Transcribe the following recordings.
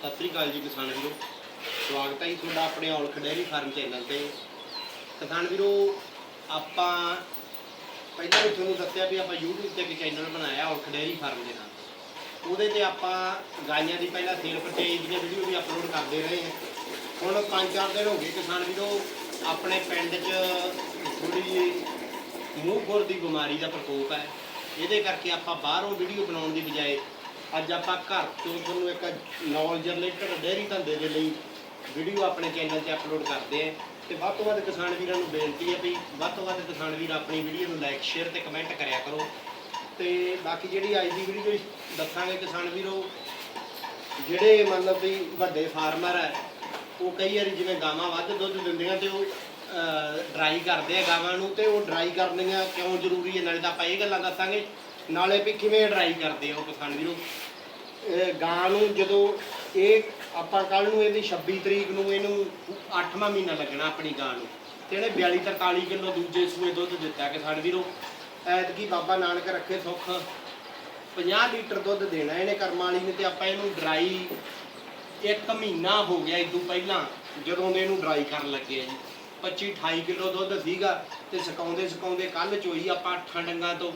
ਸਤਿ ਸ੍ਰੀ ਅਕਾਲ ਜੀ ਕਿਸਾਨ ਵੀਰੋ। ਸਵਾਗਤ ਹੈ ਜੀ ਤੁਹਾਡਾ ਆਪਣੇ ਔਲਖ ਡੇਅਰੀ ਫਾਰਮ ਚੈਨਲ ਤੇ। ਕਿਸਾਨ ਵੀਰੋ, ਆਪਾਂ ਪਹਿਲਾਂ ਵੀ ਤੁਹਾਨੂੰ ਦੱਸਿਆ ਵੀ ਆਪਾਂ YouTube ਤੇ ਇੱਕ ਚੈਨਲ ਬਣਾਇਆ ਔਲਖ ਡੇਅਰੀ ਫਾਰਮ ਦੇ ਨਾਲ। ਉਹਦੇ ਤੇ ਆਪਾਂ ਗਾਈਆਂ ਦੀ ਪਹਿਲਾਂ ਸੇਲ ਪਰਚੇਜ ਦੀਆਂ ਵੀਡੀਓ ਵੀ ਅਪਲੋਡ ਕਰਦੇ ਰਹੇ ਹਾਂ। ਹੁਣ 5-4 ਦਿਨ ਹੋ ਗਏ ਕਿਸਾਨ ਵੀਰੋ, ਆਪਣੇ ਪਿੰਡ 'ਚ ਥੋੜੀ ਜਿਹੀ ਮੂੰਹ ਖੁਰ ਦੀ ਬਿਮਾਰੀ ਦਾ ਪ੍ਰਕੋਪ ਹੈ। ਇਹਦੇ ਕਰਕੇ ਆਪਾਂ ਬਾਹਰੋਂ ਵੀਡੀਓ ਬਣਾਉਣ ਦੀ ਬਜਾਏ ਅੱਜ ਆਪਾਂ ਘਰ ਤੋਂ ਤੁਹਾਨੂੰ ਇੱਕ ਨੌਲੇਜ ਰਿਲੇਟਡ ਡੇਅਰੀ ਧੰਦੇ ਦੇ ਲਈ ਵੀਡੀਓ ਆਪਣੇ ਚੈਨਲ ਤੇ ਅਪਲੋਡ ਕਰਦੇ ਆ। ਤੇ ਵੱਧ ਤੋਂ ਵੱਧ ਕਿਸਾਨ ਵੀਰਾਂ ਨੂੰ ਬੇਨਤੀ ਹੈ ਵੀ ਵੱਧ ਤੋਂ ਵੱਧ ਕਿਸਾਨ ਵੀਰ ਆਪਣੀ ਵੀਡੀਓ ਨੂੰ ਲਾਈਕ ਸ਼ੇਅਰ ਤੇ ਕਮੈਂਟ ਕਰਿਆ ਕਰੋ। ਤੇ ਬਾਕੀ ਜਿਹੜੀ ਅੱਜ ਦੀ ਵੀਡੀਓ ਦੱਸਾਂਗੇ ਕਿਸਾਨ ਵੀਰੋ, ਜਿਹੜੇ ਮਤਲਬ ਵੀ ਵੱਡੇ ਫਾਰਮਰ ਹੈ ਉਹ ਕਈ ਵਾਰੀ ਜਿਵੇਂ ਗਾਵਾਂ ਵੱਧ ਦੁੱਧ ਦਿੰਦੀਆਂ ਤੇ ਉਹ ਡਰਾਈ ਕਰਦੇ ਆ ਗਾਵਾਂ ਨੂੰ ਤੇ ਉਹ ਡਰਾਈ ਕਰਨੀਆਂ ਕਿਉਂ ਜ਼ਰੂਰੀ ਹੈ ਨਾਲੇ ਤਾਂ ਆਪਾਂ ਇਹ ਗੱਲਾਂ ਦੱਸਾਂਗੇ ਨਾਲੇ ਵੀ ਕਿਵੇਂ ਡਰਾਈ ਕਰਦੇ ਆ ਉਹ ਕਿਸਾਨ ਵੀਰੋ? ਇਹ ਗਾਂ ਨੂੰ ਜਦੋਂ ਇਹ ਆਪਾਂ ਕੱਲ ਨੂੰ ਇਹਦੀ 26 ਤਰੀਕ ਨੂੰ ਇਹਨੂੰ 8ਵਾਂ ਮਹੀਨਾ ਲੱਗਣਾ ਆਪਣੀ ਗਾਂ ਨੂੰ। ਤੇ ਇਹਨੇ 42 43 ਕਿਲੋ ਦੂਜੇ ਸੂਏ ਦੁੱਧ ਦਿੱਤਾ ਕਿਸਾਨ ਵੀਰੋ। ਐਤਕੀ ਬਾਬਾ ਨਾਨਕ ਰੱਖੇ ਸੁੱਖ। 50 ਲੀਟਰ ਦੁੱਧ ਦੇਣਾ ਇਹਨੇ ਕਰਮਾਂ ਵਾਲੀ ਨੇ ਤੇ ਆਪਾਂ ਇਹਨੂੰ ਡਰਾਈ ਇੱਕ ਮਹੀਨਾ ਹੋ ਗਿਆ ਇਦੋਂ ਪਹਿਲਾਂ ਜਦੋਂ ਦੇ ਇਹਨੂੰ ਡਰਾਈ ਕਰਨ ਲੱਗੇ ਆ ਜੀ। 25 28 ਕਿਲੋ ਦੁੱਧ ਸੀਗਾ ਤੇ ਸੁਕਾਉਂਦੇ ਸੁਕਾਉਂਦੇ ਕੱਲ ਚੋਈ ਆਪਾਂ ਅੱਠਾਂ ਡੰਗਾਂ ਤੋਂ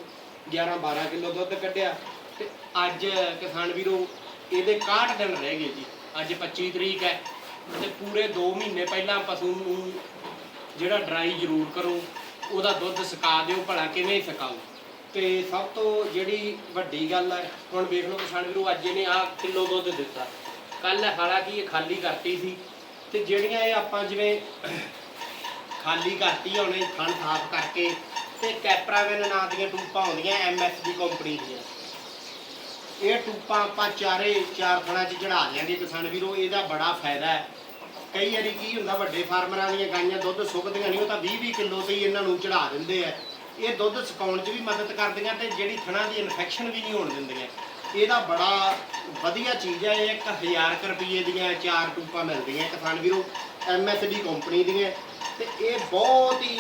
11 12 ਕਿਲੋ ਦੁੱਧ ਕੱਢਿਆ ਤੇ ਅੱਜ ਕਿਸਾਨ ਵੀਰੋ ਇਹਦੇ 61 ਦਿਨ ਰਹਿ ਗਏ ਜੀ। ਅੱਜ 25 ਤਰੀਕ ਹੈ ਤੇ ਪੂਰੇ 2 ਮਹੀਨੇ ਪਹਿਲਾਂ ਪਸ਼ੂ ਨੂੰ ਜਿਹੜਾ ਡਰਾਈ ਜ਼ਰੂਰ ਕਰੋ, ਉਹਦਾ ਦੁੱਧ ਸੁਕਾ ਦਿਓ, ਭਲਾ ਕਿਵੇਂ ਸੁਕਾਓ। ਤੇ ਸਭ ਤੋਂ ਜਿਹੜੀ ਵੱਡੀ ਗੱਲ ਹੈ, ਹੁਣ ਵੇਖ ਲਓ ਕਿਸਾਨ ਵੀਰੋ, ਅੱਜ ਇਹਨੇ ਆ ਕਿਲੋ ਦੁੱਧ ਦਿੱਤਾ। ਕੱਲ ਹਾਲਾਂਕਿ ਇਹ ਖਾਲੀ ਕਰਤੀ ਸੀ ਤੇ ਜਿਹੜੀਆਂ ਇਹ ਆਪਾਂ ਜਿਵੇਂ ਖਾਲੀ ਕਰਤੀ ਉਹਨੇ ਇਹ ਥਣ ਸਾਫ਼ ਕਰਕੇ ਤੇ ਕੈਪਰਾਵਿਨ ਨਾਂ ਦੀਆਂ ਟੂਪਾਂ ਆਉਂਦੀਆਂ ਐਮਐਸਡੀ ਕੰਪਨੀ ਦੀਆਂ। ਇਹ ਟੂਪਾਂ ਆਪਾਂ ਚਾਰੇ, ਚਾਰ ਥਣਾਂ 'ਚ ਚੜਾ ਦਿਆਂਗੇ ਕਿਸਾਨ ਵੀਰੋ, ਇਹਦਾ ਬੜਾ ਫਾਇਦਾ ਹੈ। ਕਈ ਵਾਰੀ ਕੀ ਹੁੰਦਾ, ਵੱਡੇ ਫਾਰਮਰਾਂ ਦੀਆਂ ਗਾਈਆਂ ਦੁੱਧ ਸੁੱਕਦੀਆਂ ਨਹੀਂ, ਉਹ ਤਾਂ 20 20 ਕਿਲੋ ਤੇ ਹੀ ਇਹਨਾਂ ਨੂੰ ਚੜਾ ਦਿੰਦੇ ਆ। ਇਹ ਦੁੱਧ ਸੁਕਾਉਣ 'ਚ ਵੀ ਮਦਦ ਕਰਦੀਆਂ ਤੇ ਜਿਹੜੀ ਥਣਾਂ ਦੀ ਇਨਫੈਕਸ਼ਨ ਵੀ ਨਹੀਂ ਹੋਣ ਦਿੰਦੀਆਂ। ਇਹਦਾ ਬੜਾ ਵਧੀਆ ਚੀਜ਼ ਹੈ, ਇਹ 1000 ਕੁ ਰੁਪਏ ਦੀਆਂ ਚਾਰ ਟੂਪਾਂ ਮਿਲਦੀਆਂ ਕਿਸਾਨ ਵੀਰੋ ਐਮਐਸਡੀ ਕੰਪਨੀ ਦੀਆਂ। ਤੇ ਇਹ ਬਹੁਤ ਹੀ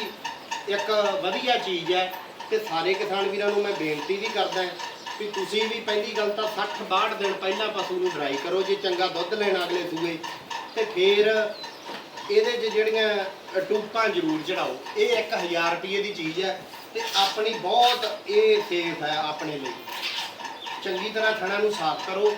ਇੱਕ ਵਧੀਆ ਚੀਜ਼ ਹੈ ਤੇ ਸਾਰੇ ਕਿਸਾਨ ਵੀਰਾਂ ਨੂੰ ਮੈਂ ਬੇਨਤੀ ਵੀ ਕਰਦਾ ਵੀ ਤੁਸੀਂ ਵੀ ਪਹਿਲੀ ਗੱਲ ਤਾਂ 60 62 ਦਿਨ ਪਹਿਲਾਂ ਪਸ਼ੂ ਨੂੰ ਡਰਾਈ ਕਰੋ, ਜੇ ਚੰਗਾ ਦੁੱਧ ਲੈਣਾ ਅਗਲੇ ਸੂਏ, ਤੇ ਫਿਰ ਇਹਦੇ 'ਚ ਜਿਹੜੀਆਂ ਟੂਪਾਂ ਜ਼ਰੂਰ ਚੜਾਓ। ਇਹ 1000 ਰੁਪਏ ਦੀ ਚੀਜ਼ ਹੈ ਤੇ ਆਪਣੀ ਬਹੁਤ ਇਹ ਸੇਫ ਹੈ ਆਪਣੇ ਲਈ। ਚੰਗੀ ਤਰ੍ਹਾਂ ਥਣਾ ਨੂੰ ਸਾਫ਼ ਕਰੋ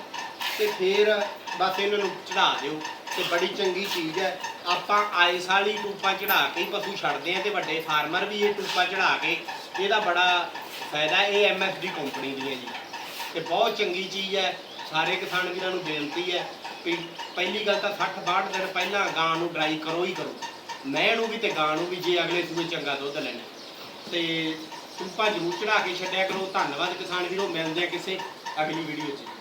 ਤੇ ਫਿਰ ਬਸ ਇਹਨਾਂ ਨੂੰ ਚੜਾ ਦਿਓ। ਤੇ ਬੜੀ ਚੰਗੀ ਚੀਜ਼ ਹੈ। ਆਪਾਂ ਆਏ ਸਾਲ ਹੀ ਟੂਪਾਂ ਚੜਾ ਕੇ ਹੀ ਪਸ਼ੂ ਛੱਡਦੇ ਆ ਤੇ ਵੱਡੇ ਫਾਰਮਰ ਵੀ ਇਹ ਟੂਪਾ ਚੜਾ ਕੇ ਇਹਦਾ ਬੜਾ ਫਾਇਦਾ ਹੈ। ਇਹ ਐਮਐਸਡੀ ਕੰਪਨੀ ਦੀ ਹੈ ਜੀ। ਤੇ ਬਹੁਤ ਚੰਗੀ ਚੀਜ਼ ਹੈ। ਸਾਰੇ ਕਿਸਾਨ ਵੀਰਾਂ ਨੂੰ ਬੇਨਤੀ ਹੈ ਵੀ ਪਹਿਲੀ ਗੱਲ ਤਾਂ 60 62 ਦਿਨ ਪਹਿਲਾਂ ਗਾਂ ਨੂੰ ਡਰਾਈ ਕਰੋ ਹੀ ਕਰੋ। ਮੈਂ ਨੂੰ ਵੀ ਤੇ ਗਾਂ ਨੂੰ ਵੀ ਜੇ ਅਗਲੇ ਸੂਏ ਚੰਗਾ ਦੁੱਧ ਲੈਣਾ। ਤੇ ਟੂਪਾਂ ਜ਼ਰੂਰ ਚੜਾ ਕੇ ਛੱਡਿਆ ਕਰੋ। ਧੰਨਵਾਦ ਕਿਸਾਨ ਵੀਰੋ। ਮਿਲਦੇ ਆ ਕਿਸੇ ਅਗਲੀ ਵੀਡੀਓ 'ਚ।